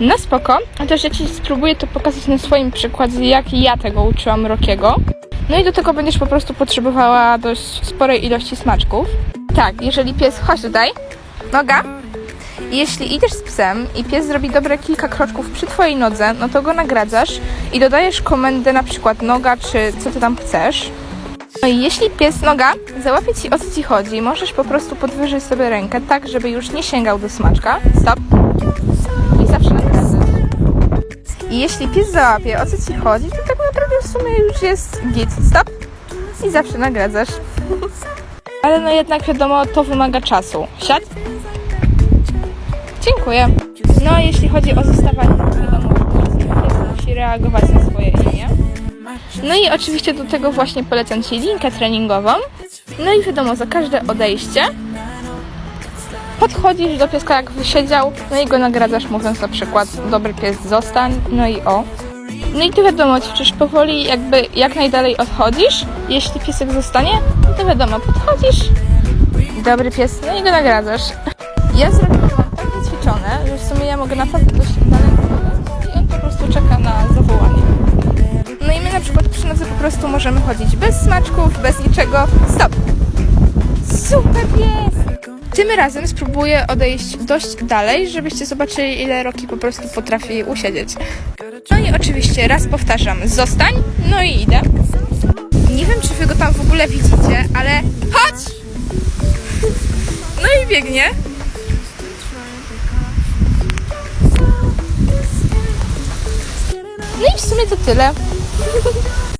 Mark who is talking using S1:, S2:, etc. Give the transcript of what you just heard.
S1: No spoko, chociaż ja Ci spróbuję to pokazać na swoim przykładzie, jak ja tego uczyłam Rokiego. No i do tego będziesz po prostu potrzebowała dość sporej ilości smaczków. Tak, jeżeli pies, chodź tutaj, noga. Jeśli idziesz z psem i pies zrobi dobre kilka kroczków przy Twojej nodze, no to go nagradzasz i dodajesz komendę na przykład noga, czy co Ty tam chcesz. No i jeśli pies noga załapie Ci o co Ci chodzi, możesz po prostu podwyżyć sobie rękę tak, żeby już nie sięgał do smaczka. Stop. I jeśli pies załapie o co Ci chodzi, to tak naprawdę w sumie już jest git. Stop. I zawsze nagradzasz. Ale no jednak wiadomo, to wymaga czasu. Siad. Dziękuję. No jeśli chodzi o zostawanie, to wiadomo, że musi reagować na swoje imię. No i oczywiście do tego właśnie polecam Ci linkę treningową. No i wiadomo, za każde odejście podchodzisz do pieska jak wysiedział, no i go nagradzasz mówiąc na przykład dobry pies zostań, no i o. No i tu wiadomo, ćwiczysz powoli, jakby jak najdalej odchodzisz. Jeśli piesek zostanie, no to wiadomo, podchodzisz, dobry pies, no i go nagradzasz. Ja zrobiłam tak wyćwiczone, że w sumie ja mogę naprawdę dość daleko i on po prostu czeka na zawołanie. No i my na przykład przy nocy po prostu możemy chodzić bez smaczków, bez niczego. Stop! Super pies! Tym razem spróbuję odejść dość dalej, żebyście zobaczyli ile Roki po prostu potrafi usiedzieć. No i oczywiście raz powtarzam, zostań, no i idę. Nie wiem, czy wy go tam w ogóle widzicie, ale chodź! No i biegnie. No i w sumie to tyle.